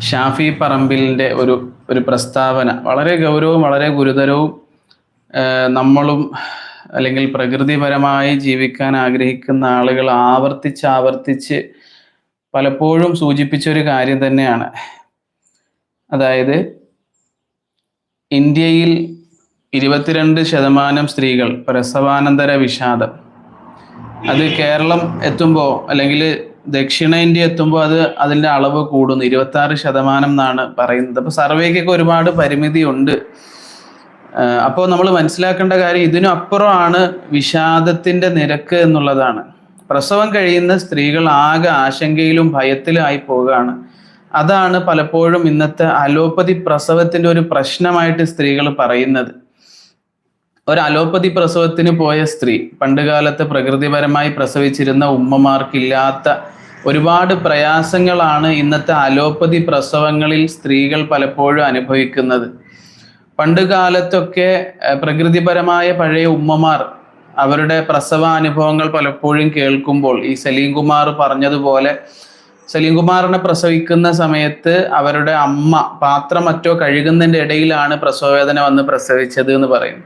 ഷാഫി പറമ്പിലിന്റെ ഒരു ഒരു പ്രസ്താവന. വളരെ ഗൗരവവും വളരെ ഗുരുതരവും നമ്മളും അല്ലെങ്കിൽ പ്രകൃതിപരമായി ജീവിക്കാൻ ആഗ്രഹിക്കുന്ന ആളുകൾ ആവർത്തിച്ച് ആവർത്തിച്ച് പലപ്പോഴും സൂചിപ്പിച്ച ഒരു കാര്യം തന്നെയാണ്. അതായത് ഇന്ത്യയിൽ ഇരുപത്തിരണ്ട് ശതമാനം സ്ത്രീകൾ പ്രസവാനന്തര വിഷാദം. അത് കേരളം എത്തുമ്പോൾ അല്ലെങ്കിൽ ദക്ഷിണേന്ത്യ എത്തുമ്പോൾ അത് അതിന്റെ അളവ് കൂടുന്നു. ഇരുപത്തി ആറ് ശതമാനം എന്നാണ് പറയുന്നത്. അപ്പോൾ സർവേക്കൊക്കെ ഒരുപാട് പരിമിതി ഉണ്ട് അപ്പോൾ നമ്മൾ മനസ്സിലാക്കേണ്ട കാര്യം ഇതിനപ്പുറമാണ് വിഷാദത്തിന്റെ നിരക്ക് എന്നുള്ളതാണ്. പ്രസവം കഴിയുന്ന സ്ത്രീകൾ ആകെ ആശങ്കയിലും ഭയത്തിലും ആയി പോവുകയാണ്. അതാണ് പലപ്പോഴും ഇന്നത്തെ അലോപ്പതി പ്രസവത്തിന്റെ ഒരു പ്രശ്നമായിട്ട് സ്ത്രീകൾ പറയുന്നത്. ഒരു അലോപ്പതി പ്രസവത്തിന് പോയ സ്ത്രീ പണ്ടുകാലത്ത് പ്രകൃതിപരമായി പ്രസവിച്ചിരുന്ന ഉമ്മമാർക്കില്ലാത്ത ഒരുപാട് പ്രയാസങ്ങളാണ് ഇന്നത്തെ അലോപ്പതി പ്രസവങ്ങളിൽ സ്ത്രീകൾ പലപ്പോഴും അനുഭവിക്കുന്നത്. പണ്ട് കാലത്തൊക്കെ പ്രകൃതിപരമായ പഴയ ഉമ്മമാർ അവരുടെ പ്രസവാനുഭവങ്ങൾ പലപ്പോഴും കേൾക്കുമ്പോൾ ഈ സലീം കുമാർ പറഞ്ഞതുപോലെ സലീം കുമാറിനെ പ്രസവിക്കുന്ന സമയത്ത് അവരുടെ അമ്മ പാത്രം മറ്റോ കഴുകുന്നതിന്റെ ഇടയിലാണ് പ്രസവവേദന വന്ന് പ്രസവിച്ചത് എന്ന് പറയും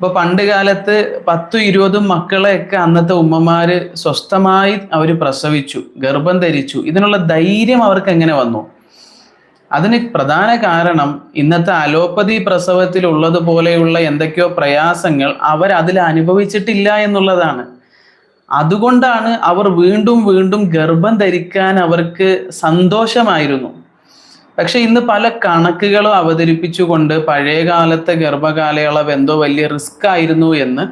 ഇപ്പൊ പണ്ട് കാലത്ത് പത്തും ഇരുപതും മക്കളെയൊക്കെ അന്നത്തെ ഉമ്മമാര് സ്വസ്ഥമായി അവർ പ്രസവിച്ചു ഗർഭം ധരിച്ചു. ഇതിനുള്ള ധൈര്യം അവർക്ക് എങ്ങനെ വന്നു? അതിന് പ്രധാന കാരണം ഇന്നത്തെ അലോപ്പതി പ്രസവത്തിൽ ഉള്ളതുപോലെയുള്ള എന്തൊക്കെയോ പ്രയാസങ്ങൾ അവർ അതിൽ അനുഭവിച്ചിട്ടില്ല എന്നുള്ളതാണ്. അതുകൊണ്ടാണ് അവർ വീണ്ടും വീണ്ടും ഗർഭം ധരിക്കാൻ അവർക്ക് സന്തോഷമായിരുന്നു. പക്ഷെ ഇന്ന് പല കണക്കുകളും അവതരിപ്പിച്ചുകൊണ്ട് പഴയകാലത്തെ ഗർഭകാലയളവ് എന്തോ വലിയ റിസ്ക് ആയിരുന്നു എന്ന്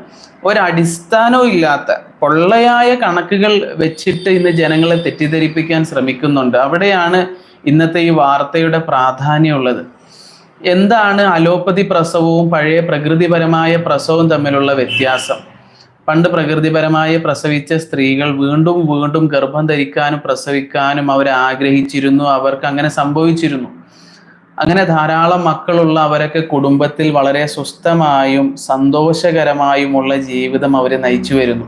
ഒരടിസ്ഥാനവും ഇല്ലാത്ത പൊള്ളയായ കണക്കുകൾ വെച്ചിട്ട് ഇന്ന് ജനങ്ങളെ തെറ്റിദ്ധരിപ്പിക്കാൻ ശ്രമിക്കുന്നുണ്ട്. അവിടെയാണ് ഇന്നത്തെ ഈ വാർത്തയുടെ പ്രാധാന്യമുള്ളത്. എന്താണ് അലോപ്പതി പ്രസവവും പഴയ പ്രകൃതിപരമായ പ്രസവവും തമ്മിലുള്ള വ്യത്യാസം? പണ്ട് പ്രകൃതിപരമായി പ്രസവിച്ച സ്ത്രീകൾ വീണ്ടും വീണ്ടും ഗർഭം ധരിക്കാനും പ്രസവിക്കാനും അവർ ആഗ്രഹിച്ചിരുന്നു അവർക്ക് അങ്ങനെ സംഭവിച്ചിരുന്നു. അങ്ങനെ ധാരാളം മക്കളുള്ള അവരൊക്കെ കുടുംബത്തിൽ വളരെ സ്വസ്ഥമായും സന്തോഷകരമായുമുള്ള ജീവിതം അവർ നയിച്ചു വരുന്നു.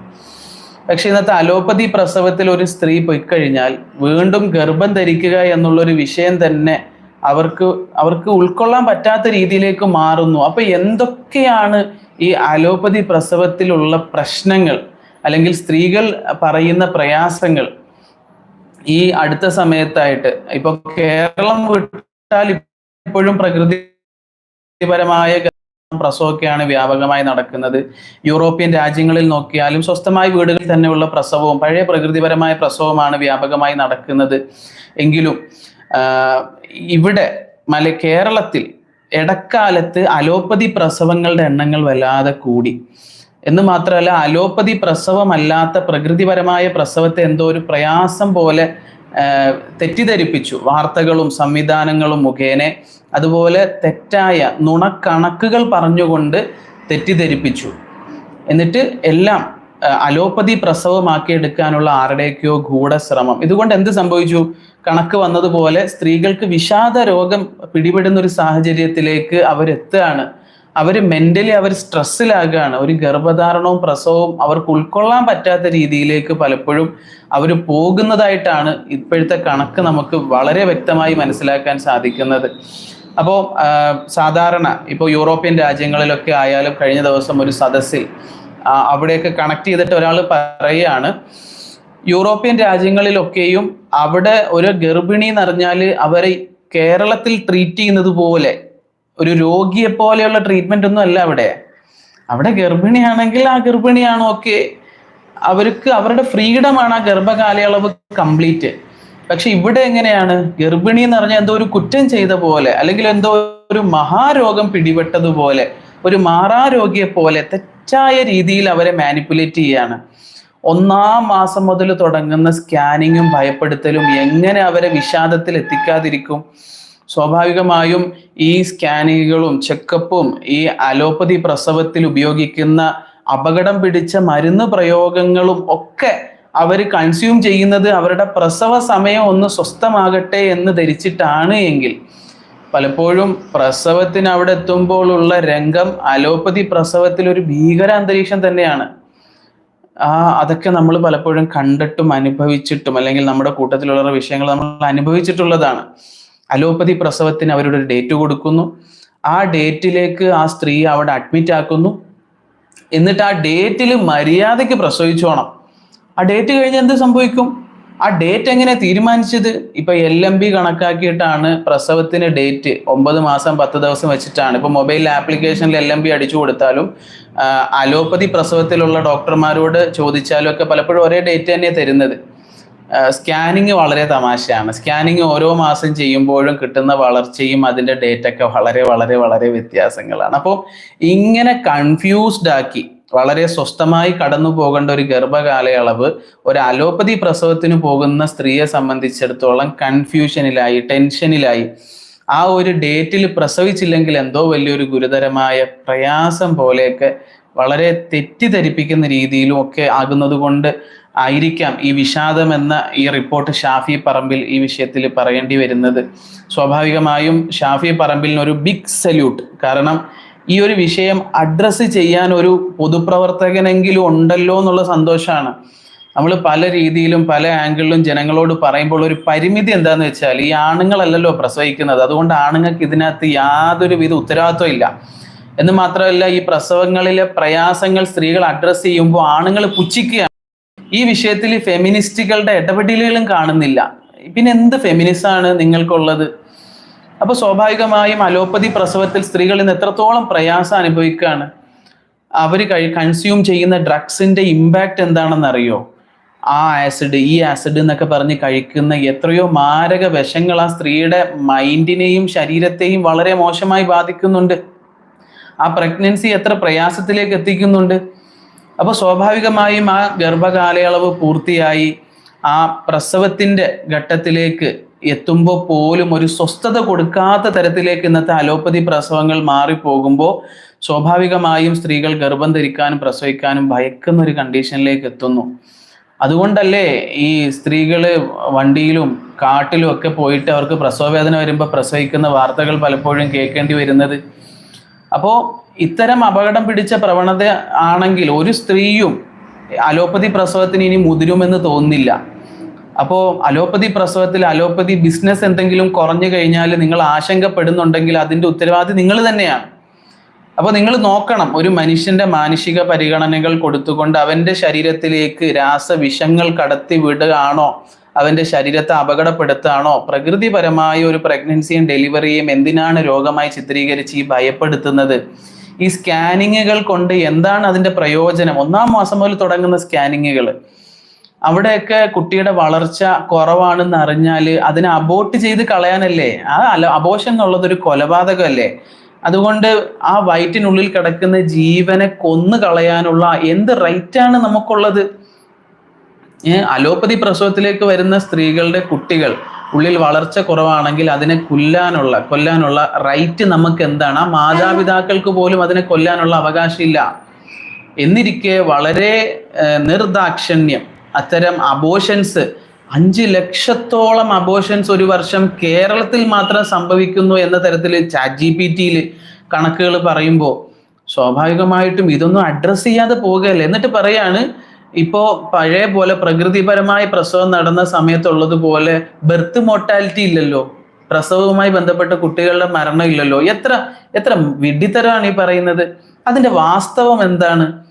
പക്ഷെ ഇന്നത്തെ അലോപ്പതി പ്രസവത്തിൽ ഒരു സ്ത്രീ പോയി കഴിഞ്ഞാൽ വീണ്ടും ഗർഭം ധരിക്കുക എന്നുള്ളൊരു വിഷയം തന്നെ അവർക്ക് അവർക്ക് ഉൾക്കൊള്ളാൻ പറ്റാത്ത രീതിയിലേക്ക് മാറുന്നു. അപ്പൊ എന്തൊക്കെയാണ് ഈ അലോപ്പതി പ്രസവത്തിലുള്ള പ്രശ്നങ്ങൾ അല്ലെങ്കിൽ സ്ത്രീകൾ പറയുന്ന പ്രയാസങ്ങൾ ഈ അടുത്ത സമയത്തായിട്ട് ഇപ്പൊ കേരളം വിട്ടാൽ ഇപ്പോഴും പ്രകൃതിപരമായ പ്രസവമൊക്കെയാണ് വ്യാപകമായി നടക്കുന്നത്. യൂറോപ്യൻ രാജ്യങ്ങളിൽ നോക്കിയാലും സ്വസ്ഥമായ വീടുകളിൽ തന്നെയുള്ള പ്രസവവും പഴയ പ്രകൃതിപരമായ പ്രസവമാണ് വ്യാപകമായി നടക്കുന്നത്. എങ്കിലും ഇവിടെ മല കേരളത്തിൽ ഇടക്കാലത്ത് അലോപ്പതി പ്രസവങ്ങളുടെ എണ്ണങ്ങൾ വല്ലാതെ കൂടി. എന്ന് മാത്രമല്ല അലോപ്പതി പ്രസവമല്ലാത്ത പ്രകൃതിപരമായ പ്രസവത്തെ എന്തോ ഒരു പ്രയാസം പോലെ തെറ്റിദ്ധരിപ്പിച്ചു. വാർത്തകളും സംവിധാനങ്ങളും മുഖേന അതുപോലെ തെറ്റായ നുണക്കണക്കുകൾ പറഞ്ഞുകൊണ്ട് തെറ്റിദ്ധരിപ്പിച്ചു. എന്നിട്ട് എല്ലാം ആ, പ്രസവമാക്കി എടുക്കാനുള്ള ആരുടെയൊക്കെയോ ഗൂഢശ്രമം. ഇതുകൊണ്ട് എന്ത് സംഭവിച്ചു? കണക്ക് വന്നതുപോലെ സ്ത്രീകൾക്ക് വിഷാദ രോഗം പിടിപെടുന്ന ഒരു സാഹചര്യത്തിലേക്ക് അവരെത്തുകയാണ്. അവർ മെന്റലി അവർ സ്ട്രെസ്സിലാകുകയാണ് ഒരു ഗർഭധാരണവും പ്രസവവും അവർക്ക് ഉൾക്കൊള്ളാൻ പറ്റാത്ത രീതിയിലേക്ക് പലപ്പോഴും അവർ പോകുന്നതായിട്ടാണ് ഇപ്പോഴത്തെ കണക്ക് നമുക്ക് വളരെ വ്യക്തമായി മനസ്സിലാക്കാൻ സാധിക്കുന്നത്. അപ്പോൾ സാധാരണ ഇപ്പോൾ യൂറോപ്യൻ രാജ്യങ്ങളിലൊക്കെ ആയാലും കഴിഞ്ഞ ദിവസം ഒരു സദസ്സിൽ അവിടെയൊക്കെ കണക്ട് ചെയ്തിട്ട് ഒരാൾ പറയുകയാണ് യൂറോപ്യൻ രാജ്യങ്ങളിലൊക്കെയും അവിടെ ഒരു ഗർഭിണി എന്ന് പറഞ്ഞാൽ അവരെ കേരളത്തിൽ ട്രീറ്റ് ചെയ്യുന്നത് പോലെ ഒരു രോഗിയെ പോലെയുള്ള ട്രീറ്റ്മെന്റ് ഒന്നും അല്ല അവിടെ. അവിടെ ഗർഭിണിയാണെങ്കിൽ ആ ഗർഭിണിയാണ് ഓക്കെ അവർക്ക് അവരുടെ ഫ്രീഡമാണ് ആ ഗർഭകാലയളവ് കംപ്ലീറ്റ് പക്ഷെ ഇവിടെ എങ്ങനെയാണ്? ഗർഭിണി എന്ന് പറഞ്ഞാൽ എന്തോ ഒരു കുറ്റം ചെയ്ത പോലെ അല്ലെങ്കിൽ എന്തോ ഒരു മഹാരോഗം പിടിപെട്ടതുപോലെ ഒരു മാറാരോഗിയെ പോലെ തെറ്റായ രീതിയിൽ അവരെ മാനിപ്പുലേറ്റ് ചെയ്യാണ്. ഒന്നാം മാസം മുതൽ തുടങ്ങുന്ന സ്കാനിങ്ങും ഭയപ്പെടുത്തലും എങ്ങനെ അവരെ വിഷാദത്തിൽ എത്തിക്കാതിരിക്കും? സ്വാഭാവികമായും ഈ സ്കാനിങ്ങുകളും ചെക്കപ്പും ഈ അലോപ്പതി പ്രസവത്തിൽ ഉപയോഗിക്കുന്ന അപകടം പിടിച്ച മരുന്ന് പ്രയോഗങ്ങളും ഒക്കെ അവർ കൺസ്യൂം ചെയ്യുന്നത് അവരുടെ പ്രസവ സമയം ഒന്ന് സ്വസ്ഥമാകട്ടെ എന്ന് ധരിച്ചിട്ടാണ് എങ്കിൽ പലപ്പോഴും പ്രസവത്തിന് അവിടെ എത്തുമ്പോഴുള്ള രംഗം അലോപ്പതി പ്രസവത്തിൽ ഒരു ഭീകര അന്തരീക്ഷം തന്നെയാണ്. ആ അതൊക്കെ നമ്മൾ പലപ്പോഴും കണ്ടിട്ടും അനുഭവിച്ചിട്ടും അല്ലെങ്കിൽ നമ്മുടെ കൂട്ടത്തിലുള്ള വിഷയങ്ങൾ നമ്മൾ അനുഭവിച്ചിട്ടുള്ളതാണ്. അലോപ്പതി പ്രസവത്തിന് അവരുടെ ഒരു ഡേറ്റ് കൊടുക്കുന്നു. ആ ഡേറ്റിലേക്ക് ആ സ്ത്രീ അവിടെ അഡ്മിറ്റ് ആക്കുന്നു. എന്നിട്ട് ആ ഡേറ്റിൽ മര്യാദയ്ക്ക് പ്രസവിച്ചോണം. ആ ഡേറ്റ് കഴിഞ്ഞ് എന്ത് സംഭവിക്കും? ആ ഡേറ്റ് എങ്ങനെ തീരുമാനിച്ചത്? ഇപ്പൊ എൽ എം ബി കണക്കാക്കിയിട്ടാണ് പ്രസവത്തിന് ഡേറ്റ് ഒമ്പത് മാസം പത്ത് ദിവസം വെച്ചിട്ടാണ്. ഇപ്പൊ മൊബൈൽ ആപ്ലിക്കേഷനിൽ എൽ എം ബി അടിച്ചു കൊടുത്താലും അലോപ്പതി പ്രസവത്തിലുള്ള ഡോക്ടർമാരോട് ചോദിച്ചാലും ഒക്കെ പലപ്പോഴും ഒരേ ഡേറ്റ് തന്നെ തരുന്നത്. സ്കാനിങ് വളരെ തമാശയാണ്. സ്കാനിങ് ഓരോ മാസം ചെയ്യുമ്പോഴും കിട്ടുന്ന വളർച്ചയും അതിന്റെ ഡേറ്റൊക്കെ വളരെ വളരെ വളരെ വ്യത്യാസങ്ങളാണ്. അപ്പോൾ ഇങ്ങനെ കൺഫ്യൂസ്ഡ് ആക്കി വളരെ സ്വസ്ഥമായി കടന്നു പോകേണ്ട ഒരു ഗർഭകാലയളവ് ഒരു അലോപ്പതി പ്രസവത്തിന് പോകുന്ന സ്ത്രീയെ സംബന്ധിച്ചിടത്തോളം കൺഫ്യൂഷനിലായി ടെൻഷനിലായി. ആ ഒരു ഡേറ്റിൽ പ്രസവിച്ചില്ലെങ്കിൽ എന്തോ വലിയൊരു ഗുരുതരമായ പ്രയാസം പോലെയൊക്കെ വളരെ തെറ്റിദ്ധരിപ്പിക്കുന്ന രീതിയിലും ഒക്കെ ആകുന്നത് കൊണ്ട് ആയിരിക്കാം ഈ വിഷാദം എന്ന ഈ റിപ്പോർട്ട് ഷാഫി പറമ്പിൽ ഈ വിഷയത്തിൽ പറയേണ്ടി വരുന്നത്. സ്വാഭാവികമായും ഷാഫി പറമ്പിലിന് ഒരു ബിഗ് സല്യൂട്ട് കാരണം ഈ ഒരു വിഷയം അഡ്രസ്സ് ചെയ്യാൻ ഒരു പൊതുപ്രവർത്തകനെങ്കിലും ഉണ്ടല്ലോ എന്നുള്ള സന്തോഷമാണ്. നമ്മൾ പല രീതിയിലും പല ആംഗിളിലും ജനങ്ങളോട് പറയുമ്പോൾ ഒരു പരിമിതി എന്താന്ന് വെച്ചാൽ ഈ ആണുങ്ങളല്ലല്ലോ പ്രസവിക്കുന്നത്. അതുകൊണ്ട് ആണുങ്ങൾക്ക് ഇതിനകത്ത് യാതൊരു വിധ ഉത്തരവാദിത്വം ഇല്ല. എന്ന് മാത്രമല്ല ഈ പ്രസവങ്ങളിലെ പ്രയാസങ്ങൾ സ്ത്രീകൾ അഡ്രസ്സ് ചെയ്യുമ്പോൾ ആണുങ്ങൾ പുച്ഛിക്കുകയാണ്. ഈ വിഷയത്തിൽ ഫെമിനിസ്റ്റുകളുടെ ഇടപെടലുകളും കാണുന്നില്ല. പിന്നെ എന്ത് ഫെമിനിസ്റ്റാണ് നിങ്ങൾക്കുള്ളത്? അപ്പൊ സ്വാഭാവികമായും അലോപ്പതി പ്രസവത്തിൽ സ്ത്രീകൾ ഇന്ന് എത്രത്തോളം പ്രയാസം അനുഭവിക്കുകയാണ്? അവർ കഴി കൺസ്യൂം ചെയ്യുന്ന ഡ്രഗ്സിന്റെ ഇമ്പാക്റ്റ് എന്താണെന്ന് അറിയോ ആ ആസിഡ് ഈ ആസിഡ് എന്നൊക്കെ പറഞ്ഞ് കഴിക്കുന്ന എത്രയോ മാരക വിഷങ്ങൾ ആ സ്ത്രീയുടെ മൈൻഡിനെയും ശരീരത്തെയും വളരെ മോശമായി ബാധിക്കുന്നുണ്ട്. ആ പ്രഗ്നൻസി എത്ര പ്രയാസത്തിലേക്ക് എത്തിക്കുന്നുണ്ട്? അപ്പോൾ സ്വാഭാവികമായും ആ ഗർഭകാലയളവ് പൂർത്തിയായി. ആ പ്രസവത്തിന്റെ ഘട്ടത്തിലേക്ക് എത്തുമ്പോൾ പോലും ഒരു സ്വസ്ഥത കൊടുക്കാത്ത തരത്തിലേക്ക് ഇന്നത്തെ അലോപ്പതി പ്രസവങ്ങൾ മാറിപ്പോകുമ്പോൾ സ്വാഭാവികമായും സ്ത്രീകൾ ഗർഭം ധരിക്കാനും പ്രസവിക്കാനും ഭയക്കുന്ന ഒരു കണ്ടീഷനിലേക്ക് എത്തുന്നു. അതുകൊണ്ടല്ലേ ഈ സ്ത്രീകൾ വണ്ടിയിലും കാട്ടിലും ഒക്കെ പോയിട്ട് അവർക്ക് പ്രസവവേദന വരുമ്പോൾ പ്രസവിക്കുന്ന വാർത്തകൾ പലപ്പോഴും കേൾക്കേണ്ടി വരുന്നത്. അപ്പോൾ ഇത്തരം അപകടം പിടിച്ച പ്രവണത ആണെങ്കിൽ ഒരു സ്ത്രീയും അലോപ്പതി പ്രസവത്തിന് ഇനി മുതിരുമെന്ന് തോന്നുന്നില്ല. അപ്പോൾ അലോപ്പതി പ്രസവത്തിൽ അലോപ്പതി ബിസിനസ് എന്തെങ്കിലും കുറഞ്ഞു കഴിഞ്ഞാൽ നിങ്ങൾ ആശങ്കപ്പെടുന്നുണ്ടെങ്കിൽ അതിന്റെ ഉത്തരവാദി നിങ്ങൾ തന്നെയാണ്. അപ്പോൾ നിങ്ങൾ നോക്കണം ഒരു മനുഷ്യന്റെ മാനുഷിക പരിഗണനകൾ കൊടുത്തുകൊണ്ട് അവന്റെ ശരീരത്തിലേക്ക് രാസവിഷങ്ങൾ കടത്തി വിടുകയാണോ? അവന്റെ ശരീരത്തെ അപകടപ്പെടുത്തുകയാണോ പ്രകൃതിപരമായ ഒരു പ്രഗ്നൻസിയും ഡെലിവറിയും എന്തിനാണ് രോഗമായി ചിത്രീകരിച്ച് ഈ ഭയപ്പെടുത്തുന്നത്? ഈ സ്കാനിങ്ങുകൾ കൊണ്ട് എന്താണ് അതിന്റെ പ്രയോജനം? ഒന്നാം മാസം മുതൽ തുടങ്ങുന്ന സ്കാനിങ്ങുകൾ. അവിടെയൊക്കെ കുട്ടിയുടെ വളർച്ച കുറവാണെന്ന് അറിഞ്ഞാൽ അതിനെ അബോട്ട് ചെയ്ത് കളയാനല്ലേ? ആ അല അബോഷൻ എന്നുള്ളത് ഒരു കൊലപാതകമല്ലേ? അതുകൊണ്ട് ആ വയറ്റിനുള്ളിൽ കിടക്കുന്ന ജീവനെ കൊന്നു കളയാനുള്ള എന്ത് റൈറ്റാണ് നമുക്കുള്ളത്? അലോപ്പതി പ്രസവത്തിലേക്ക് വരുന്ന സ്ത്രീകളുടെ കുട്ടികൾ ഉള്ളിൽ വളർച്ച കുറവാണെങ്കിൽ അതിനെ കൊല്ലാനുള്ള കൊല്ലാനുള്ള റൈറ്റ് നമുക്ക് എന്താണ് ആ മാതാപിതാക്കൾക്ക് പോലും അതിനെ കൊല്ലാനുള്ള അവകാശമില്ല. എന്നിരിക്കെ വളരെ നിർദാക്ഷണ്യം. അത്തരം അബോഷൻസ് അഞ്ച് ലക്ഷത്തോളം അബോഷൻസ് ഒരു വർഷം കേരളത്തിൽ മാത്രം സംഭവിക്കുന്നു എന്ന തരത്തിൽ ചാറ്റ് ജി പി ടിയിൽ കണക്കുകൾ പറയുമ്പോൾ സ്വാഭാവികമായിട്ടും ഇതൊന്നും അഡ്രസ്സ് ചെയ്യാതെ പോകുകയല്ലേ എന്നിട്ട് പറയാണ് ഇപ്പോ പഴയ പോലെ പ്രകൃതിപരമായ പ്രസവം നടന്ന സമയത്തുള്ളതുപോലെ ബർത്ത് മോർട്ടാലിറ്റി ഇല്ലല്ലോ. പ്രസവവുമായി ബന്ധപ്പെട്ട കുട്ടികളുടെ മരണം ഇല്ലല്ലോ. എത്ര എത്ര വിഡ്ഢിത്തരമാണ് ഈ പറയുന്നത്. അതിന്റെ വാസ്തവം എന്താണ്?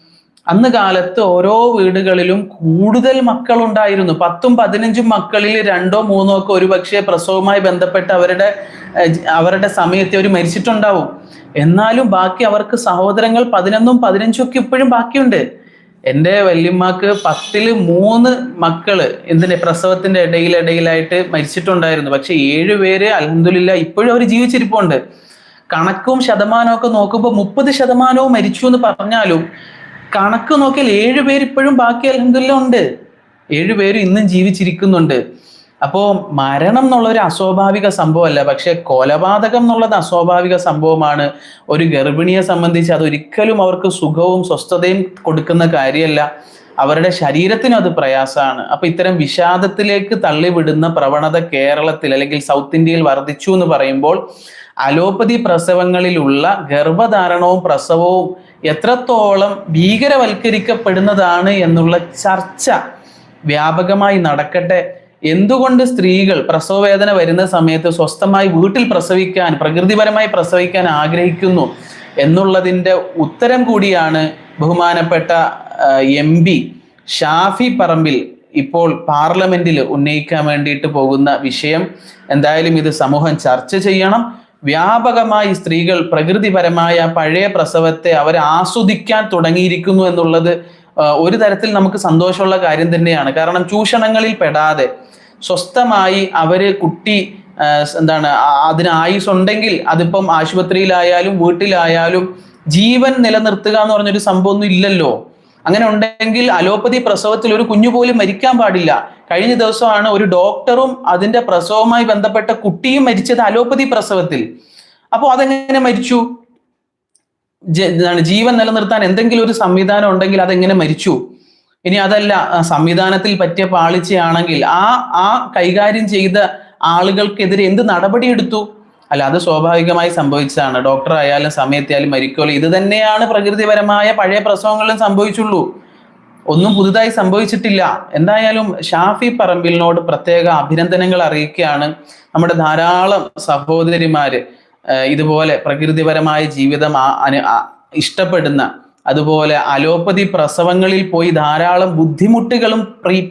അന്ന് കാലത്ത് ഓരോ വീടുകളിലും കൂടുതൽ മക്കളുണ്ടായിരുന്നു. പത്തും പതിനഞ്ചും മക്കളിൽ രണ്ടോ മൂന്നോ ഒക്കെ ഒരുപക്ഷെ പ്രസവവുമായി ബന്ധപ്പെട്ട് അവരുടെ അവരുടെ സമയത്ത് അവർ മരിച്ചിട്ടുണ്ടാവും. എന്നാലും ബാക്കി അവർക്ക് സഹോദരങ്ങൾ പതിനൊന്നും പതിനഞ്ചും ഒക്കെ ഇപ്പോഴും ബാക്കിയുണ്ട്. എന്റെ വല്യമ്മക്ക് പത്തിൽ മൂന്ന് മക്കൾ എന്തിന്റെ പ്രസവത്തിന്റെ ഇടയിലിടയിലായിട്ട് മരിച്ചിട്ടുണ്ടായിരുന്നു. പക്ഷെ ഏഴ് പേര് അലഹദില്ല ഇപ്പോഴും അവർ ജീവിച്ചിരിപ്പുണ്ട്. കണക്കും ശതമാനവും ഒക്കെ നോക്കുമ്പോൾ മുപ്പത് ശതമാനവും മരിച്ചു എന്ന് പറഞ്ഞാലും കണക്ക് നോക്കിയാൽ ഏഴ് പേര് ഇപ്പോഴും ബാക്കി അലഹദില്ല ഉണ്ട്. ഏഴ് പേര് ഇന്നും ജീവിച്ചിരിക്കുന്നുണ്ട്. അപ്പോൾ മരണം എന്നുള്ള ഒരു അസ്വാഭാവിക സംഭവമല്ല പക്ഷെ കൊലപാതകം എന്നുള്ളത് അസ്വാഭാവിക സംഭവമാണ്. ഒരു ഗർഭിണിയെ സംബന്ധിച്ച് അതൊരിക്കലും അവർക്ക് സുഖവും സ്വസ്ഥതയും കൊടുക്കുന്ന കാര്യമല്ല. അവരുടെ ശരീരത്തിനും അത് പ്രയാസമാണ്. അപ്പൊ ഇത്തരം വിഷാദത്തിലേക്ക് തള്ളിവിടുന്ന പ്രവണത കേരളത്തിൽ അല്ലെങ്കിൽ സൗത്ത് ഇന്ത്യയിൽ വർദ്ധിച്ചു എന്ന് പറയുമ്പോൾ അലോപ്പതി പ്രസവങ്ങളിലുള്ള ഗർഭധാരണവും പ്രസവവും എത്രത്തോളം ഭീകരവൽക്കരിക്കപ്പെടുന്നതാണ് എന്നുള്ള ചർച്ച വ്യാപകമായി നടക്കട്ടെ എന്തുകൊണ്ട് സ്ത്രീകൾ പ്രസവവേദന വരുന്ന സമയത്ത് സ്വസ്ഥമായി വീട്ടിൽ പ്രസവിക്കാൻ പ്രകൃതിപരമായി പ്രസവിക്കാൻ ആഗ്രഹിക്കുന്നു എന്നുള്ളതിന്റെ ഉത്തരം കൂടിയാണ് ബഹുമാനപ്പെട്ട എം പി ഷാഫി പറമ്പിൽ ഇപ്പോൾ പാർലമെന്റിൽ ഉന്നയിക്കാൻ വേണ്ടിയിട്ട് പോകുന്ന വിഷയം. എന്തായാലും ഇത് സമൂഹം ചർച്ച ചെയ്യണം. വ്യാപകമായി സ്ത്രീകൾ പ്രകൃതിപരമായ പഴയ പ്രസവത്തെ അവർ ആസ്വദിക്കാൻ തുടങ്ങിയിരിക്കുന്നു എന്നുള്ളത് ഒരു തരത്തിൽ നമുക്ക് സന്തോഷമുള്ള കാര്യം തന്നെയാണ്. കാരണം ചൂഷണങ്ങളിൽ പെടാതെ സ്വസ്ഥമായി അവർ കുട്ടി എന്താണ് അതിന് ആയുസ് ഉണ്ടെങ്കിൽ അതിപ്പം ആശുപത്രിയിലായാലും വീട്ടിലായാലും ജീവൻ നിലനിർത്തുക എന്ന് പറഞ്ഞൊരു സംഭവം ഒന്നും ഇല്ലല്ലോ. അങ്ങനെ ഉണ്ടെങ്കിൽ അലോപ്പതി പ്രസവത്തിൽ ഒരു കുഞ്ഞു പോലും മരിക്കാൻ പാടില്ല. കഴിഞ്ഞ ദിവസമാണ് ഒരു ഡോക്ടറും അതിന്റെ പ്രസവവുമായി ബന്ധപ്പെട്ട കുട്ടിയും മരിച്ചത് അലോപ്പതി പ്രസവത്തിൽ. അപ്പോൾ അതെങ്ങനെ മരിച്ചു? ജീവൻ നിലനിർത്താൻ എന്തെങ്കിലും ഒരു സംവിധാനം ഉണ്ടെങ്കിൽ അതെങ്ങനെ മരിച്ചു? ഇനി അതല്ല സംവിധാനത്തിൽ പറ്റിയ പാളിച്ചയാണെങ്കിൽ ആ ആ കൈകാര്യം ചെയ്ത ആളുകൾക്കെതിരെ എന്ത് നടപടി എടുത്തു അല്ല അത് സ്വാഭാവികമായി സംഭവിച്ചതാണ്. ഡോക്ടർ ആയാലും സമയത്തായാലും മരിക്കുമല്ലോ ഇത് തന്നെയാണ് പ്രകൃതിപരമായ പഴയ പ്രസവങ്ങളിലും സംഭവിച്ചുള്ളൂ. ഒന്നും പുതുതായി സംഭവിച്ചിട്ടില്ല. എന്തായാലും ഷാഫി പറമ്പിലിനോട് പ്രത്യേക അഭിനന്ദനങ്ങൾ അറിയിക്കുകയാണ് നമ്മുടെ ധാരാളം സഹോദരിമാര്. ഇതുപോലെ പ്രകൃതിപരമായ ജീവിതം ഇഷ്ടപ്പെടുന്ന അതുപോലെ അലോപ്പതി പ്രസവങ്ങളിൽ പോയി ധാരാളം ബുദ്ധിമുട്ടുകളും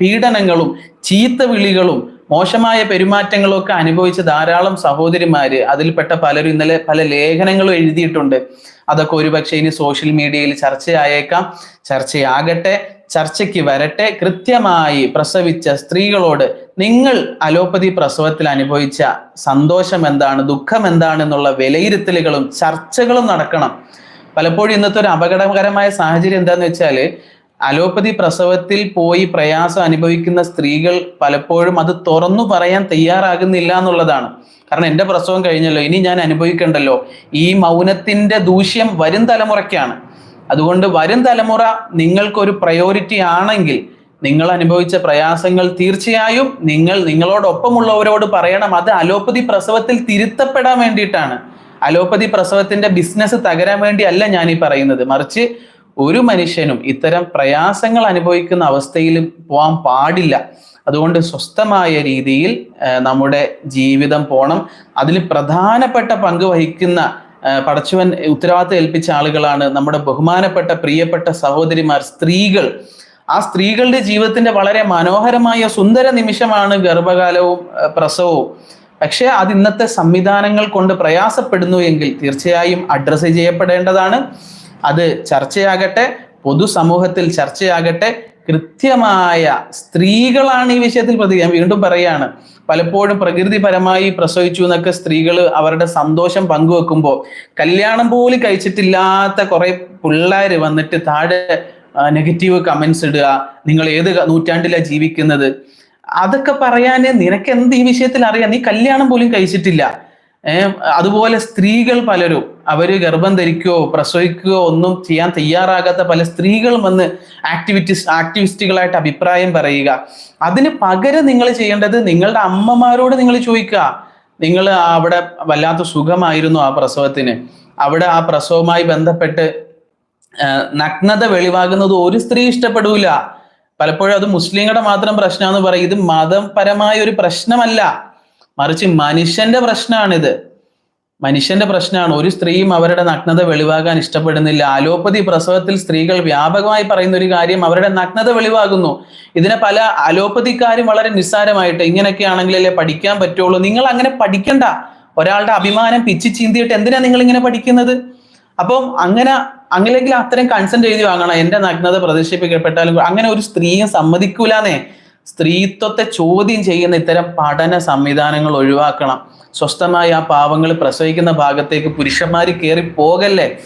പീഡനങ്ങളും ചീത്ത വിളികളും മോശമായ പെരുമാറ്റങ്ങളും ഒക്കെ അനുഭവിച്ച ധാരാളം സഹോദരിമാര് അതിൽപ്പെട്ട പലരും ഇന്നലെ പല ലേഖനങ്ങളും എഴുതിയിട്ടുണ്ട്. അതൊക്കെ ഒരുപക്ഷെ ഇനി സോഷ്യൽ മീഡിയയിൽ ചർച്ചയായേക്കാം. ചർച്ചയാകട്ടെ ചർച്ചയ്ക്ക് വരട്ടെ. കൃത്യമായി പ്രസവിച്ച സ്ത്രീകളോട് നിങ്ങൾ അലോപ്പതി പ്രസവത്തിൽ അനുഭവിച്ച സന്തോഷം എന്താണ് ദുഃഖം എന്താണ് എന്നുള്ള വിലയിരുത്തലുകളും ചർച്ചകളും നടക്കണം. പലപ്പോഴും ഇന്നത്തെ ഒരു അപകടകരമായ സാഹചര്യം എന്താന്ന് വെച്ചാൽ അലോപ്പതി പ്രസവത്തിൽ പോയി പ്രയാസം അനുഭവിക്കുന്ന സ്ത്രീകൾ പലപ്പോഴും അത് തുറന്നു പറയാൻ തയ്യാറാകുന്നില്ല എന്നുള്ളതാണ്. കാരണം എന്റെ പ്രസവം കഴിഞ്ഞല്ലോ ഇനി ഞാൻ അനുഭവിക്കേണ്ടല്ലോ. ഈ മൗനത്തിന്റെ ദൂഷ്യം വരും തലമുറയ്ക്കാണ്. അതുകൊണ്ട് വരും തലമുറ നിങ്ങൾക്കൊരു പ്രയോറിറ്റി ആണെങ്കിൽ നിങ്ങൾ അനുഭവിച്ച പ്രയാസങ്ങൾ തീർച്ചയായും നിങ്ങൾ നിങ്ങളോടൊപ്പമുള്ളവരോട് പറയണം. അത് അലോപ്പതി പ്രസവത്തിൽ തിരുത്തപ്പെടാൻ വേണ്ടിയിട്ടാണ്. അലോപ്പതി പ്രസവത്തിന്റെ ബിസിനസ് തകരാൻ വേണ്ടിയല്ല ഞാൻ ഈ പറയുന്നത്. മറിച്ച് ഒരു മനുഷ്യനും ഇത്തരം പ്രയാസങ്ങൾ അനുഭവിക്കുന്ന അവസ്ഥയിൽ പോകാൻ പാടില്ല. അതുകൊണ്ട് സ്വസ്ഥമായ രീതിയിൽ നമ്മുടെ ജീവിതം പോണം. അതിൽ പ്രധാനപ്പെട്ട പങ്ക് വഹിക്കുന്ന പടച്ചുവൻ ഉത്തരവാദിത്തം ഏൽപ്പിച്ച ആളുകളാണ് നമ്മുടെ ബഹുമാനപ്പെട്ട പ്രിയപ്പെട്ട സഹോദരിമാർ സ്ത്രീകൾ. ആ സ്ത്രീകളുടെ ജീവിതത്തിന്റെ വളരെ മനോഹരമായ സുന്ദര നിമിഷമാണ് ഗർഭകാലവും പ്രസവവും. പക്ഷേ അത് ഇന്നത്തെ സംവിധാനങ്ങൾ കൊണ്ട് പ്രയാസപ്പെടുന്നു എങ്കിൽ തീർച്ചയായും അഡ്രസ്സ് ചെയ്യപ്പെടേണ്ടതാണ്. അത് ചർച്ചയാകട്ടെ പൊതുസമൂഹത്തിൽ ചർച്ചയാകട്ടെ കൃത്യമായ സ്ത്രീകളാണ് ഈ വിഷയത്തിൽ പ്രതി ഞാൻ വീണ്ടും പറയാണ് പലപ്പോഴും പ്രകൃതിപരമായി പ്രസവിച്ചു എന്നൊക്കെ സ്ത്രീകൾ അവരുടെ സന്തോഷം പങ്കുവെക്കുമ്പോൾ കല്യാണം പോലും കഴിച്ചിട്ടില്ലാത്ത കുറെ പിള്ളേര് വന്നിട്ട് താഴെ നെഗറ്റീവ് കമന്റ്സ് ഇടുക നിങ്ങൾ ഏത് നൂറ്റാണ്ടിലാണ് ജീവിക്കുന്നത്? അതൊക്കെ പറയാൻ നിനക്ക് എന്ത് ഈ വിഷയത്തിൽ അറിയാം? നീ കല്യാണം പോലും കഴിച്ചിട്ടില്ല. അതുപോലെ സ്ത്രീകൾ പലരും അവർ ഗർഭം ധരിക്കുകയോ പ്രസവിക്കുകയോ ഒന്നും ചെയ്യാൻ തയ്യാറാകാത്ത പല സ്ത്രീകളും വന്ന് ആക്ടിവിറ്റീസ് ആക്ടിവിസ്റ്റുകളായിട്ട് അഭിപ്രായം പറയുക. അതിന് പകരം നിങ്ങൾ ചെയ്യേണ്ടത് നിങ്ങളുടെ അമ്മമാരോട് നിങ്ങൾ ചോദിക്കുക. നിങ്ങൾ അവിടെ വല്ലാത്ത സുഖമായിരുന്നു ആ പ്രസവത്തിന്. അവിടെ ആ പ്രസവവുമായി ബന്ധപ്പെട്ട് നഗ്നത വെളിവാകുന്നത് ഒരു സ്ത്രീ ഇഷ്ടപ്പെടൂല. പലപ്പോഴും അത് മുസ്ലിങ്ങളുടെ മാത്രം പ്രശ്നമാണെന്ന് പറയും. ഇത് മതപരമായ ഒരു പ്രശ്നമല്ല. മറിച്ച് മനുഷ്യന്റെ പ്രശ്നമാണിത് മനുഷ്യന്റെ പ്രശ്നമാണ് ഒരു സ്ത്രീയും അവരുടെ നഗ്നത വെളിവാകാൻ ഇഷ്ടപ്പെടുന്നില്ല. അലോപ്പതി പ്രസവത്തിൽ സ്ത്രീകൾ വ്യാപകമായി പറയുന്ന ഒരു കാര്യം അവരുടെ നഗ്നത വെളിവാകുന്നു. ഇതിനെ പല അലോപ്പതിക്കാരും വളരെ നിസ്സാരമായിട്ട് ഇങ്ങനെയൊക്കെ ആണെങ്കിലല്ലേ പഠിക്കാൻ പറ്റുള്ളൂ. നിങ്ങൾ അങ്ങനെ പഠിക്കണ്ട. ഒരാളുടെ അഭിമാനം പിച്ചി ചീന്തിയിട്ട് എന്തിനാ നിങ്ങൾ ഇങ്ങനെ പഠിക്കുന്നത്? അപ്പം അങ്ങനെ അങ്ങനെയെങ്കിലും അത്രയും കൺസെന്റ് എഴുതി വാങ്ങണം. എന്റെ നഗ്നത പ്രദർശിപ്പിക്കപ്പെട്ടാലും അങ്ങനെ ഒരു സ്ത്രീയും സമ്മതിക്കൂലെന്നേ. സ്ത്രീത്വത്തെ ചോദ്യം ചെയ്യുന്ന ഇത്തരം പഠന സംവിധാനങ്ങൾ ഒഴിവാക്കണം. സ്വസ്ഥമായി ആ പാവങ്ങൾ പ്രസവിക്കുന്ന ഭാഗത്തേക്ക് പുരുഷന്മാർ കയറി പോകല്ലേ?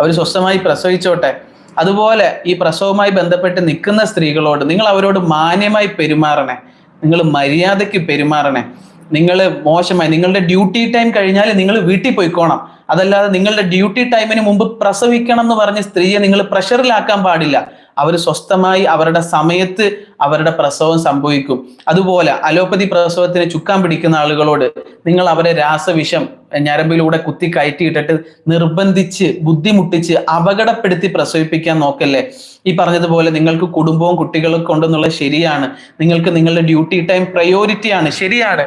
അവർ സ്വസ്ഥമായി പ്രസവിച്ചോട്ടെ? അതുപോലെ ഈ പ്രസവവുമായി ബന്ധപ്പെട്ട് നിൽക്കുന്ന സ്ത്രീകളോട് നിങ്ങൾ അവരോട് മാന്യമായി പെരുമാറണേ. നിങ്ങൾ മര്യാദയ്ക്ക് പെരുമാറണേ. നിങ്ങൾ മോശമായി നിങ്ങളുടെ ഡ്യൂട്ടി ടൈം കഴിഞ്ഞാൽ നിങ്ങൾ വീട്ടിൽ പോയിക്കോണം. അതല്ലാതെ നിങ്ങളുടെ ഡ്യൂട്ടി ടൈമിന് മുമ്പ് പ്രസവിക്കണം എന്ന് പറഞ്ഞ് സ്ത്രീയെ നിങ്ങൾ പ്രഷറിലാക്കാൻ പാടില്ല. അവർ സ്വസ്ഥമായി അവരുടെ സമയത്ത് അവരുടെ പ്രസവം സംഭവിക്കും. അതുപോലെ അലോപ്പതി പ്രസവത്തിന് ചുക്കാൻ പിടിക്കുന്ന ആളുകളോട് നിങ്ങൾ അവരെ രാസവിഷം ഞരമ്പിലൂടെ കുത്തി കയറ്റിയിട്ടിട്ട് നിർബന്ധിച്ച് ബുദ്ധിമുട്ടിച്ച് അപകടപ്പെടുത്തി പ്രസവിപ്പിക്കാൻ നോക്കല്ലേ? ഈ പറഞ്ഞതുപോലെ നിങ്ങൾക്ക് കുടുംബവും കുട്ടികളും കൊണ്ടെന്നുള്ളത് ശരിയാണ്. നിങ്ങൾക്ക് നിങ്ങളുടെ ഡ്യൂട്ടി ടൈം പ്രയോറിറ്റിയാണ് ശരിയാണ്.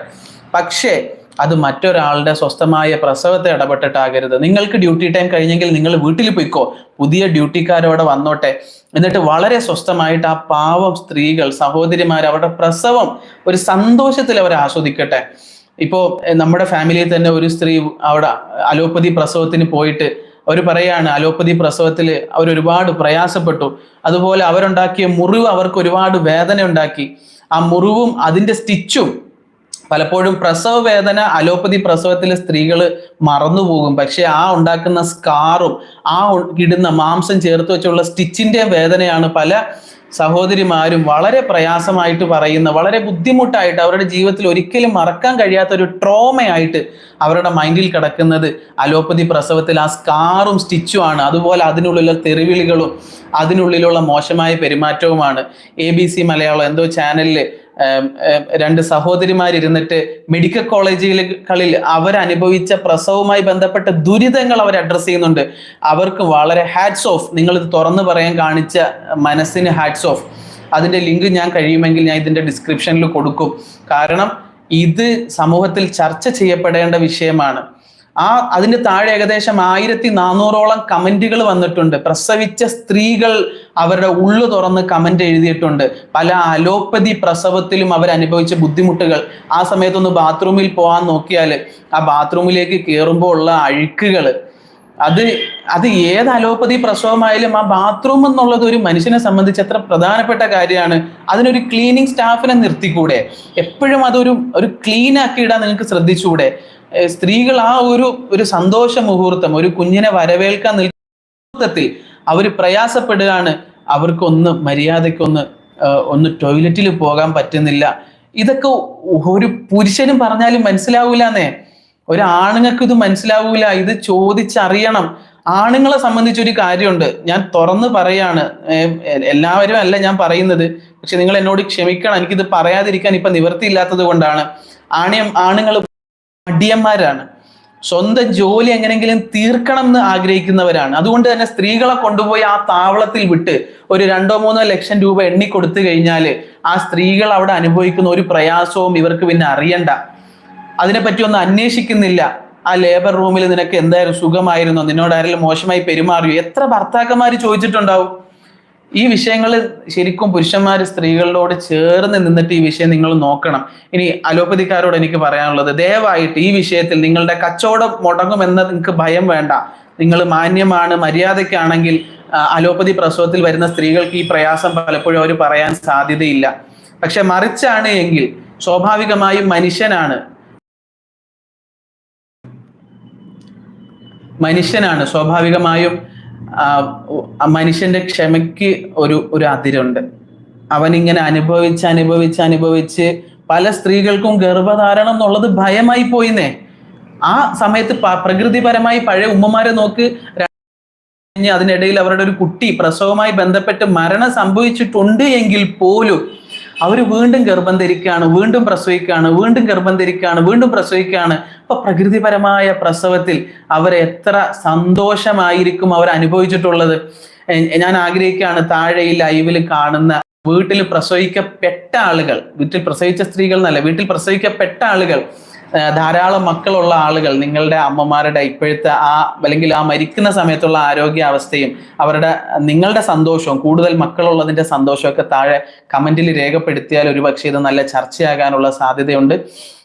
പക്ഷേ അത് മറ്റൊരാളുടെ സ്വസ്ഥമായ പ്രസവത്തെ ഇടപെട്ടിട്ടാകരുത്. നിങ്ങൾക്ക് ഡ്യൂട്ടി ടൈം കഴിഞ്ഞെങ്കിൽ നിങ്ങൾ വീട്ടിൽ പോയിക്കോ. പുതിയ ഡ്യൂട്ടിക്കാരോടെ വന്നോട്ടെ. എന്നിട്ട് വളരെ സ്വസ്ഥമായിട്ട് ആ പാവം സ്ത്രീകൾ സഹോദരിമാർ അവരുടെ പ്രസവം ഒരു സന്തോഷത്തിൽ അവർ ആസ്വദിക്കട്ടെ. ഇപ്പോ നമ്മുടെ ഫാമിലിയിൽ തന്നെ ഒരു സ്ത്രീ അവിടെ അലോപ്പതി പ്രസവത്തിന് പോയിട്ട് അവർ പറയാണ് അലോപ്പതി പ്രസവത്തിൽ അവർ ഒരുപാട് പ്രയാസപ്പെട്ടു. അതുപോലെ അവരുണ്ടാക്കിയ മുറിവ് അവർക്ക് ഒരുപാട് വേദന ഉണ്ടാക്കി ആ മുറിവും അതിന്റെ സ്റ്റിച്ചും പലപ്പോഴും പ്രസവ വേദന അലോപ്പതി പ്രസവത്തിൽ സ്ത്രീകൾ മറന്നുപോകും പക്ഷെ ആ ഉണ്ടാക്കുന്ന സ്കാറും ആ ഇടുന്ന മാംസം ചേർത്ത് വെച്ചുള്ള സ്റ്റിച്ചിന്റെ വേദനയാണ് പല സഹോദരിമാരും വളരെ പ്രയാസമായിട്ട് പറയുന്ന വളരെ ബുദ്ധിമുട്ടായിട്ട് അവരുടെ ജീവിതത്തിൽ ഒരിക്കലും മറക്കാൻ കഴിയാത്ത ഒരു ട്രോമയായിട്ട് അവരുടെ മൈൻഡിൽ കിടക്കുന്നത് അലോപ്പതി പ്രസവത്തിൽ ആ സ്കാറും സ്റ്റിച്ചുമാണ്. അതുപോലെ അതിനുള്ളിലുള്ള തെറിവിളികളും അതിനുള്ളിലുള്ള മോശമായ പെരുമാറ്റവുമാണ്. എ ബി സി മലയാളം എന്തോ ചാനലിൽ രണ്ട് സഹോദരിമാരിരുന്നിട്ട് മെഡിക്കൽ കോളേജുകളിൽ അവരനുഭവിച്ച പ്രസവവുമായി ബന്ധപ്പെട്ട ദുരിതങ്ങൾ അവർ അഡ്രസ്സ് ചെയ്യുന്നുണ്ട്. അവർക്ക് വളരെ ഹാറ്റ്സ് ഓഫ് നിങ്ങൾ ഇത് തുറന്നു പറയാൻ കാണിച്ച മനസ്സിന് ഹാറ്റ്സ് ഓഫ് അതിന്റെ ലിങ്ക് ഞാൻ കഴിയുമെങ്കിൽ ഞാൻ ഇതിന്റെ ഡിസ്ക്രിപ്ഷനിൽ കൊടുക്കും. കാരണം ഇത് സമൂഹത്തിൽ ചർച്ച ചെയ്യപ്പെടേണ്ട വിഷയമാണ്. ആ അതിന്റെ താഴെ ഏകദേശം ആയിരത്തി നാനൂറോളം കമന്റുകൾ വന്നിട്ടുണ്ട്. പ്രസവിച്ച സ്ത്രീകൾ അവരുടെ ഉള്ളു തുറന്ന് കമന്റ് എഴുതിയിട്ടുണ്ട്. പല അലോപ്പതി പ്രസവത്തിലും അവർ അനുഭവിച്ച ബുദ്ധിമുട്ടുകൾ. ആ സമയത്തൊന്ന് ബാത്റൂമിൽ പോകാൻ നോക്കിയാൽ ആ ബാത്റൂമിലേക്ക് കയറുമ്പോൾ ഉള്ള അഴുക്കുകൾ അത് അത് ഏത് അലോപ്പതി പ്രസവമായാലും ആ ബാത്റൂം എന്നുള്ളത് ഒരു മനുഷ്യനെ സംബന്ധിച്ച് എത്ര പ്രധാനപ്പെട്ട കാര്യമാണ്. അതിനൊരു ക്ലീനിങ് സ്റ്റാഫിനെ നിർത്തിക്കൂടെ? എപ്പോഴും അതൊരു ഒരു ക്ലീൻ ആക്കി ഇടാൻ നിങ്ങൾക്ക് ശ്രദ്ധിച്ചുകൂടെ? സ്ത്രീകൾ ആ ഒരു ഒരു സന്തോഷ മുഹൂർത്തം ഒരു കുഞ്ഞിനെ വരവേൽക്കാൻ നിൽക്കുന്നത്തിൽ അവർ പ്രയാസപ്പെടുകയാണ്. അവർക്കൊന്ന് മര്യാദയ്ക്കൊന്ന് ഒന്ന് ടോയ്ലറ്റിൽ പോകാൻ പറ്റുന്നില്ല. ഇതൊക്കെ ഒരു പുരുഷനും പറഞ്ഞാലും മനസ്സിലാവൂലെന്നേ. ഒരു ആണുങ്ങൾക്ക് ഇത് മനസ്സിലാവൂല. ഇത് ചോദിച്ചറിയണം. ആണുങ്ങളെ സംബന്ധിച്ച് ഒരു കാര്യമുണ്ട്. ഞാൻ തുറന്ന് പറയാണ്. എല്ലാവരും അല്ല ഞാൻ പറയുന്നത്. പക്ഷെ നിങ്ങൾ എന്നോട് ക്ഷമിക്കണം. എനിക്കിത് പറയാതിരിക്കാൻ ഇപ്പൊ നിവൃത്തിയില്ലാത്തത് കൊണ്ടാണ്. ആണിയം ആണുങ്ങൾ മടിയന്മാരാണ് സ്വന്തം ജോലി എങ്ങനെങ്കിലും തീർക്കണം എന്ന് ആഗ്രഹിക്കുന്നവരാണ്. അതുകൊണ്ട് തന്നെ സ്ത്രീകളെ കൊണ്ടുപോയി ആ താവളത്തിൽ വിട്ട് ഒരു രണ്ടോ മൂന്നോ ലക്ഷം രൂപ എണ്ണി കൊടുത്തു കഴിഞ്ഞാൽ ആ സ്ത്രീകൾ അവിടെ അനുഭവിക്കുന്ന ഒരു പ്രയാസവും ഇവർക്ക് പിന്നെ അറിയണ്ട. അതിനെപ്പറ്റി ഒന്നും അന്വേഷിക്കുന്നില്ല. ആ ലേബർ റൂമിൽ നിനക്ക് എന്തായാലും സുഖമായിരുന്നോ? നിന്നോട് ആരെങ്കിലും മോശമായി പെരുമാറിയോ? എത്ര ഭർത്താക്കന്മാർ ചോദിച്ചിട്ടുണ്ടാവും? ഈ വിഷയങ്ങൾ ശരിക്കും പുരുഷന്മാർ സ്ത്രീകളോട് ചേർന്ന് നിന്നിട്ട് ഈ വിഷയം നിങ്ങൾ നോക്കണം. ഇനി അലോപ്പതിക്കാരോട് എനിക്ക് പറയാനുള്ളത് ദയവായിട്ട് ഈ വിഷയത്തിൽ നിങ്ങളുടെ കച്ചവടം മുടങ്ങുമെന്ന് നിങ്ങൾക്ക് ഭയം വേണ്ട. നിങ്ങൾ മാന്യമാണ് മര്യാദയ്ക്കാണെങ്കിൽ അലോപ്പതി പ്രസവത്തിൽ വരുന്ന സ്ത്രീകൾക്ക് ഈ പ്രയാസം പലപ്പോഴും അവർ പറയാൻ സാധ്യതയില്ല. പക്ഷെ മറിച്ചാണ് എങ്കിൽ സ്വാഭാവികമായും മനുഷ്യനാണ്. മനുഷ്യനാണ് സ്വാഭാവികമായും മനുഷ്യന്റെ ക്ഷമയ്ക്ക് ഒരു ഒരു അതിരുണ്ട്. അവൻ ഇങ്ങനെ അനുഭവിച്ച് അനുഭവിച്ച് അനുഭവിച്ച് പല സ്ത്രീകൾക്കും ഗർഭധാരണം എന്നുള്ളത് ഭയമായി പോയിന്നേ. ആ സമയത്ത് പ്രകൃതിപരമായി പഴയ ഉമ്മമാരെ നോക്ക് അതിനിടയിൽ അവരുടെ ഒരു കുട്ടി പ്രസവവുമായി ബന്ധപ്പെട്ട് മരണം സംഭവിച്ചിട്ടുണ്ട് എങ്കിൽ പോലും അവർ വീണ്ടും ഗർഭം ധരിക്കുകയാണ് വീണ്ടും പ്രസവിക്കുകയാണ് വീണ്ടും ഗർഭം ധരിക്കുകയാണ് വീണ്ടും പ്രസവിക്കുകയാണ് അപ്പൊ പ്രകൃതിപരമായ പ്രസവത്തിൽ അവർ എത്ര സന്തോഷമായിരിക്കും അവർ അനുഭവിച്ചിട്ടുള്ളത്. ഞാൻ ആഗ്രഹിക്കുകയാണ് താഴെ ഈ ലൈവിൽ കാണുന്ന വീട്ടിൽ പ്രസവിക്കപ്പെട്ട ആളുകൾ വീട്ടിൽ പ്രസവിച്ച സ്ത്രീകൾ എന്നല്ല വീട്ടിൽ പ്രസവിക്കപ്പെട്ട ആളുകൾ ധാരാളം മക്കളുള്ള ആളുകൾ നിങ്ങളുടെ അമ്മമാരുടെ ഇപ്പോഴത്തെ ആ അല്ലെങ്കിൽ ആ മരിക്കുന്ന സമയത്തുള്ള ആരോഗ്യാവസ്ഥയും അവരുടെ നിങ്ങളുടെ സന്തോഷവും കൂടുതൽ മക്കളുള്ളതിന്റെ സന്തോഷമൊക്കെ താഴെ കമന്റിൽ രേഖപ്പെടുത്തിയാൽ ഒരുപക്ഷെ ഇത് നല്ല ചർച്ചയാകാനുള്ള സാധ്യതയുണ്ട്.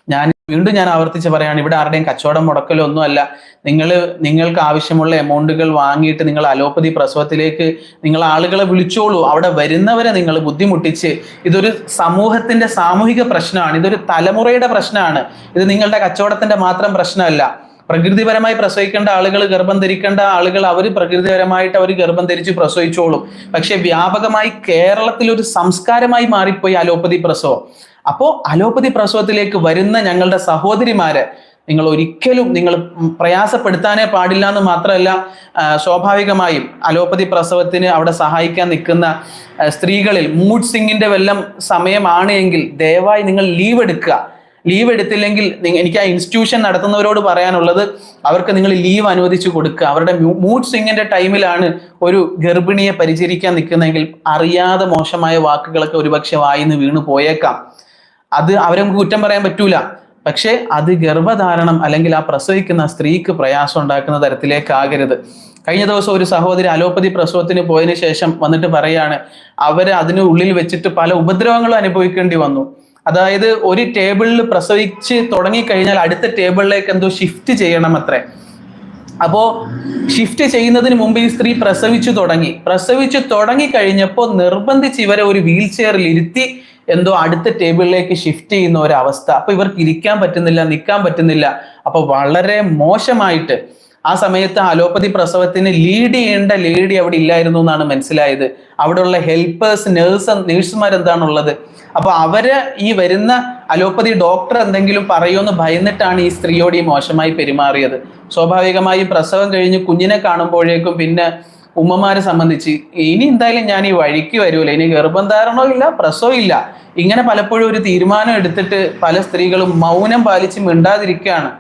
ഞാൻ വീണ്ടും ഞാൻ ആവർത്തിച്ച് പറയാണ് ഇവിടെ ആരുടെയും കച്ചവടം മുടക്കലോ ഒന്നുമല്ല നിങ്ങൾ നിങ്ങൾക്ക് ആവശ്യമുള്ള എമൗണ്ടുകൾ വാങ്ങിയിട്ട് നിങ്ങൾ അലോപ്പതി പ്രസവത്തിലേക്ക് നിങ്ങൾ ആളുകളെ വിളിച്ചോളൂ. അവിടെ വരുന്നവരെ നിങ്ങൾ ബുദ്ധിമുട്ടിച്ച് ഇതൊരു സമൂഹത്തിന്റെ സാമൂഹിക പ്രശ്നമാണ് ഇതൊരു തലമുറയുടെ പ്രശ്നമാണ്. ഇത് നിങ്ങളുടെ കച്ചവടത്തിന്റെ മാത്രം പ്രശ്നമല്ല. പ്രകൃതിപരമായി പ്രസവിക്കേണ്ട ആളുകൾ ഗർഭം ധരിക്കേണ്ട ആളുകൾ അവർ പ്രകൃതിപരമായിട്ട് അവർ ഗർഭം ധരിച്ച് പ്രസവിച്ചോളും. പക്ഷെ വ്യാപകമായി കേരളത്തിൽ ഒരു സംസ്കാരമായി മാറിപ്പോയി അലോപ്പതി പ്രസവം. അപ്പോ അലോപ്പതി പ്രസവത്തിലേക്ക് വരുന്ന ഞങ്ങളുടെ സഹോദരിമാരെ നിങ്ങൾ ഒരിക്കലും നിങ്ങൾ പ്രയാസപ്പെടുത്താനേ പാടില്ല എന്ന് മാത്രമല്ല സ്വാഭാവികമായും അലോപ്പതി പ്രസവത്തിന് അവിടെ സഹായിക്കാൻ നിൽക്കുന്ന സ്ത്രീകളിൽ മൂഡ് സിംഗിന്റെ വല്ലം സമയമാണ് എങ്കിൽ ദയവായി നിങ്ങൾ ലീവ് എടുക്കുക. ലീവ് എടുത്തില്ലെങ്കിൽ എനിക്ക് ആ ഇൻസ്റ്റിറ്റ്യൂഷൻ നടത്തുന്നവരോട് പറയാനുള്ളത് അവർക്ക് നിങ്ങൾ ലീവ് അനുവദിച്ചു കൊടുക്കുക. അവരുടെ മൂഡ് സിംഗിന്റെ ടൈമിലാണ് ഒരു ഗർഭിണിയെ പരിചരിക്കാൻ നിൽക്കുന്നതെങ്കിൽ അറിയാതെ മോശമായ വാക്കുകളൊക്കെ ഒരുപക്ഷെ വായിന്ന് വീണ് പോയേക്കാം. അത് അവരെ നമുക്ക് കുറ്റം പറയാൻ പറ്റൂല. പക്ഷേ അത് ഗർഭധാരണം അല്ലെങ്കിൽ ആ പ്രസവിക്കുന്ന സ്ത്രീക്ക് പ്രയാസം ഉണ്ടാക്കുന്ന തരത്തിലേക്കാകരുത് കഴിഞ്ഞ ദിവസം ഒരു സഹോദരി അലോപ്പതി പ്രസവത്തിന് പോയതിനു ശേഷം വന്നിട്ട് പറയാണ് അവരെ അതിന് ഉള്ളിൽ വെച്ചിട്ട് പല ഉപദ്രവങ്ങളും അനുഭവിക്കേണ്ടി വന്നു. അതായത് ഒരു ടേബിളിൽ പ്രസവിച്ച് തുടങ്ങി കഴിഞ്ഞാൽ അടുത്ത ടേബിളിലേക്ക് എന്തോ ഷിഫ്റ്റ് ചെയ്യണം അത്രേ. അപ്പോ ഷിഫ്റ്റ് ചെയ്യുന്നതിന് മുമ്പ് ഈ സ്ത്രീ പ്രസവിച്ചു തുടങ്ങി. പ്രസവിച്ചു തുടങ്ങി കഴിഞ്ഞപ്പോൾ നിർബന്ധിച്ച് ഇവരെ ഒരു വീൽ ചെയറിൽ ഇരുത്തി എന്തോ അടുത്ത ടേബിളിലേക്ക് ഷിഫ്റ്റ് ചെയ്യുന്ന ഒരു അവസ്ഥ അപ്പൊ ഇവർക്ക് ഇരിക്കാൻ പറ്റുന്നില്ല നിൽക്കാൻ പറ്റുന്നില്ല. അപ്പൊ വളരെ മോശമായിട്ട് ആ സമയത്ത് അലോപ്പതി പ്രസവത്തിന് ലീഡ് ചെയ്യേണ്ട ലേഡി അവിടെ ഇല്ലായിരുന്നു എന്നാണ് മനസ്സിലായത്. അവിടെയുള്ള ഹെൽപ്പേഴ്സ് നേഴ്സ് നേഴ്സുമാർ എന്താണുള്ളത്? അപ്പൊ അവർ ഈ വരുന്ന അലോപ്പതി ഡോക്ടർ എന്തെങ്കിലും പറയുമെന്ന് ഭയന്നിട്ടാണ് ഈ സ്ത്രീയോട് ഈ മോശമായി പെരുമാറിയത്. സ്വാഭാവികമായും പ്രസവം കഴിഞ്ഞ് കുഞ്ഞിനെ കാണുമ്പോഴേക്കും പിന്നെ ഉമ്മമാരെ സംബന്ധിച്ച് ഇനി എന്തായാലും ഞാൻ ഈ വഴിക്ക് വരൂല ഇനി ഗർഭധാരണോ ഇല്ല പ്രസവം ഇല്ല. ഇങ്ങനെ പലപ്പോഴും ഒരു തീരുമാനം എടുത്തിട്ട് പല സ്ത്രീകളും മൗനം പാലിച്ച് മിണ്ടാതിരിക്കുകയാണ്.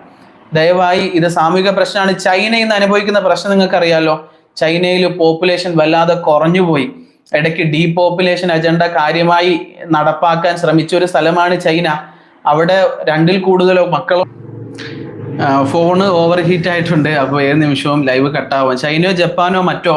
ദയവായി ഇത് സാമൂഹിക പ്രശ്നമാണ്. ചൈനയിൽ നിന്ന് അനുഭവിക്കുന്ന പ്രശ്നം നിങ്ങൾക്ക് അറിയാലോ ചൈനയിൽ പോപ്പുലേഷൻ വല്ലാതെ കുറഞ്ഞുപോയി. ഇടയ്ക്ക് ഡീപോപ്പുലേഷൻ അജണ്ട കാര്യമായി നടപ്പാക്കാൻ ശ്രമിച്ച ഒരു സ്ഥലമാണ് ചൈന. അവിടെ രണ്ടിൽ കൂടുതലോ മക്കളോ ഫോണ് ഓവർ ഹീറ്റ് ആയിട്ടുണ്ട്. അപ്പോൾ ഏത് നിമിഷവും ലൈവ് കട്ടാവും ചൈനയോ ജപ്പാനോ മറ്റോ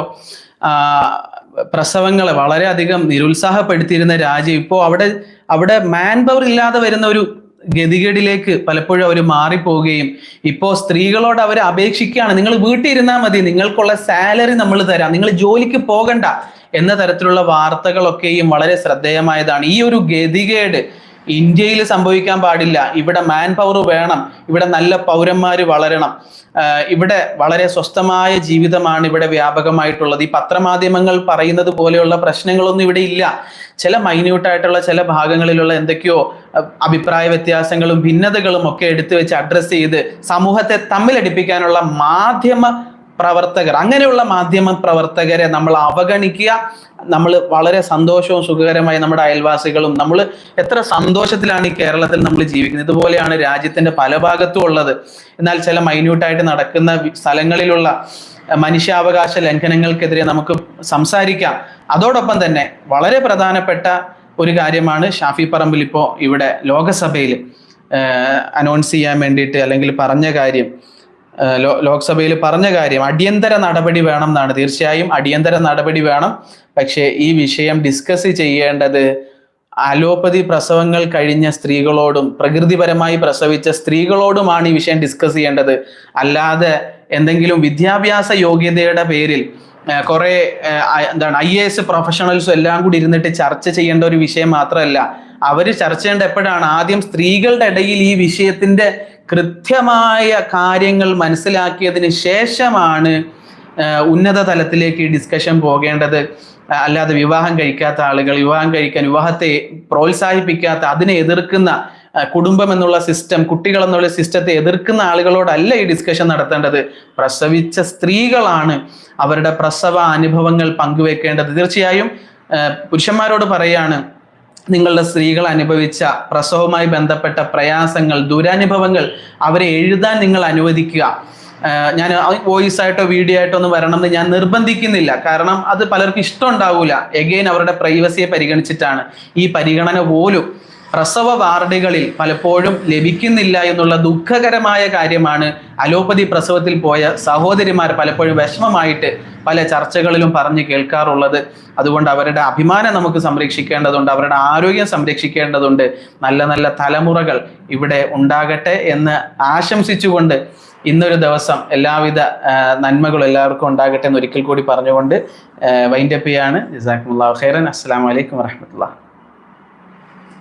പ്രസവങ്ങളെ വളരെയധികം നിരുത്സാഹപ്പെടുത്തിയിരുന്ന രാജ്യം. ഇപ്പോൾ അവിടെ അവിടെ മാൻ പവർ ഇല്ലാതെ വരുന്ന ഒരു ഗതികേടിലേക്ക് പലപ്പോഴും അവർ മാറിപ്പോവുകയും ഇപ്പോൾ സ്ത്രീകളോട് അവർ അപേക്ഷിക്കുകയാണ്. നിങ്ങൾ വീട്ടിൽ ഇരുന്നാൽ മതി. നിങ്ങൾക്കുള്ള സാലറി നമ്മൾ തരാം. നിങ്ങൾ ജോലിക്ക് പോകണ്ട എന്ന തരത്തിലുള്ള വാർത്തകളൊക്കെയും വളരെ ശ്രദ്ധേയമായതാണ്. ഈ ഒരു ഗതികേട് ഇന്ത്യയിൽ സംഭവിക്കാൻ പാടില്ല. ഇവിടെ മാൻ പവർ വേണം. ഇവിടെ നല്ല പൗരന്മാർ വളരണം. ഇവിടെ വളരെ സ്വസ്ഥമായ ജീവിതമാണ് ഇവിടെ വ്യാപകമായിട്ടുള്ളത്. ഈ പത്രമാധ്യമങ്ങൾ പറയുന്നത് പോലെയുള്ള പ്രശ്നങ്ങളൊന്നും ഇവിടെ ഇല്ല. ചില മൈന്യൂട്ടായിട്ടുള്ള ചില ഭാഗങ്ങളിലുള്ള എന്തൊക്കെയോ അഭിപ്രായ വ്യത്യാസങ്ങളും ഭിന്നതകളും ഒക്കെ എടുത്തു വെച്ച് അഡ്രസ്സ് ചെയ്ത് സമൂഹത്തെ തമ്മിലടിപ്പിക്കാനുള്ള മാധ്യമ പ്രവർത്തകർ. അങ്ങനെയുള്ള മാധ്യമ പ്രവർത്തകരെ നമ്മൾ അവഗണിക്കുക. നമ്മൾ വളരെ സന്തോഷവും സുഖകരമായി നമ്മുടെ അയൽവാസികളും നമ്മൾ എത്ര സന്തോഷത്തിലാണ് ഈ കേരളത്തിൽ നമ്മൾ ജീവിക്കുന്നത്. ഇതുപോലെയാണ് രാജ്യത്തിന്റെ പല ഭാഗത്തും ഉള്ളത്. എന്നാൽ ചില മൈന്യൂട്ടായിട്ട് നടക്കുന്ന സ്ഥലങ്ങളിലുള്ള മനുഷ്യാവകാശ ലംഘനങ്ങൾക്കെതിരെ നമുക്ക് സംസാരിക്കാം. അതോടൊപ്പം തന്നെ വളരെ പ്രധാനപ്പെട്ട ഒരു കാര്യമാണ് ഷാഫി പറമ്പിൽ ഇപ്പോൾ ഇവിടെ ലോകസഭയിൽ അനൗൺസ് ചെയ്യാൻ വേണ്ടിയിട്ട് അല്ലെങ്കിൽ പറഞ്ഞ കാര്യം. ലോക്സഭയിൽ പറഞ്ഞ കാര്യം അടിയന്തര നടപടി വേണം എന്നാണ്. തീർച്ചയായും അടിയന്തര നടപടി വേണം. പക്ഷേ ഈ വിഷയം ഡിസ്കസ് ചെയ്യേണ്ടത് അലോപ്പതി പ്രസവങ്ങൾ കഴിഞ്ഞ സ്ത്രീകളോടും പ്രകൃതിപരമായി പ്രസവിച്ച സ്ത്രീകളോടുമാണ് ഈ വിഷയം ഡിസ്കസ് ചെയ്യേണ്ടത്. അല്ലാതെ എന്തെങ്കിലും വിദ്യാഭ്യാസ യോഗ്യതയുടെ പേരിൽ കുറെ എന്താണ് ഐ എ എസ് പ്രൊഫഷണൽസും എല്ലാം കൂടി ഇരുന്നിട്ട് ചർച്ച ചെയ്യേണ്ട ഒരു വിഷയം മാത്രമല്ല. അവർ ചർച്ച ചെയ്യേണ്ട എപ്പോഴാണ്? ആദ്യം സ്ത്രീകളുടെ ഇടയിൽ ഈ വിഷയത്തിന്റെ കൃത്യമായ കാര്യങ്ങൾ മനസ്സിലാക്കിയതിന് ശേഷമാണ് ഉന്നത തലത്തിലേക്ക് ഡിസ്കഷൻ പോകേണ്ടത്. അല്ലാതെ വിവാഹം കഴിക്കാത്ത ആളുകൾ വിവാഹം കഴിക്കാൻ വിവാഹത്തെ പ്രോത്സാഹിപ്പിക്കാത്ത അതിനെ എതിർക്കുന്ന കുടുംബം എന്നുള്ള സിസ്റ്റം കുട്ടികൾ എന്നുള്ള സിസ്റ്റത്തെ എതിർക്കുന്ന ആളുകളോടല്ല ഈ ഡിസ്കഷൻ നടത്തേണ്ടത്. പ്രസവിച്ച സ്ത്രീകളാണ് അവരുടെ പ്രസവ അനുഭവങ്ങൾ പങ്കുവെക്കേണ്ടത്. തീർച്ചയായും പുരുഷന്മാരോട് പറയാണ് നിങ്ങളുടെ സ്ത്രീകൾ അനുഭവിച്ച പ്രസവവുമായി ബന്ധപ്പെട്ട പ്രയാസങ്ങൾ ദുരനുഭവങ്ങൾ അവരെ എഴുതാൻ നിങ്ങൾ അനുവദിക്കുക. ഞാൻ വോയിസ് ആയിട്ടോ വീഡിയോ ആയിട്ടോ ഒന്നും വരണം എന്ന് ഞാൻ നിർബന്ധിക്കുന്നില്ല. കാരണം അത് പലർക്കും ഇഷ്ടം ഉണ്ടാവില്ല എഗെയിൻ അവരുടെ പ്രൈവസിയെ പരിഗണിച്ചിട്ടാണ്. ഈ പരിഗണന പോലും പ്രസവ വാർഡുകളിൽ പലപ്പോഴും ലഭിക്കുന്നില്ല എന്നുള്ള ദുഃഖകരമായ കാര്യമാണ് അലോപ്പതി പ്രസവത്തിൽ പോയ സഹോദരിമാർ പലപ്പോഴും വിഷമമായിട്ട് പല ചർച്ചകളിലും പറഞ്ഞ് കേൾക്കാറുള്ളത്. അതുകൊണ്ട് അവരുടെ അഭിമാനം നമുക്ക് സംരക്ഷിക്കേണ്ടതുണ്ട് അവരുടെ ആരോഗ്യം സംരക്ഷിക്കേണ്ടതുണ്ട് നല്ല നല്ല തലമുറകൾ ഇവിടെ ഉണ്ടാകട്ടെ എന്ന് ആശംസിച്ചുകൊണ്ട് ഇന്നൊരു ദിവസം എല്ലാവിധ നന്മകളും എല്ലാവർക്കും ഉണ്ടാകട്ടെ എന്ന് ഒരിക്കൽ കൂടി പറഞ്ഞുകൊണ്ട് വൈൻഡപ്പ് ചെയ്യാണ്. ഖൈറൻ. അസ്സാം വലൈക്കും വറഹമത്തുള്ള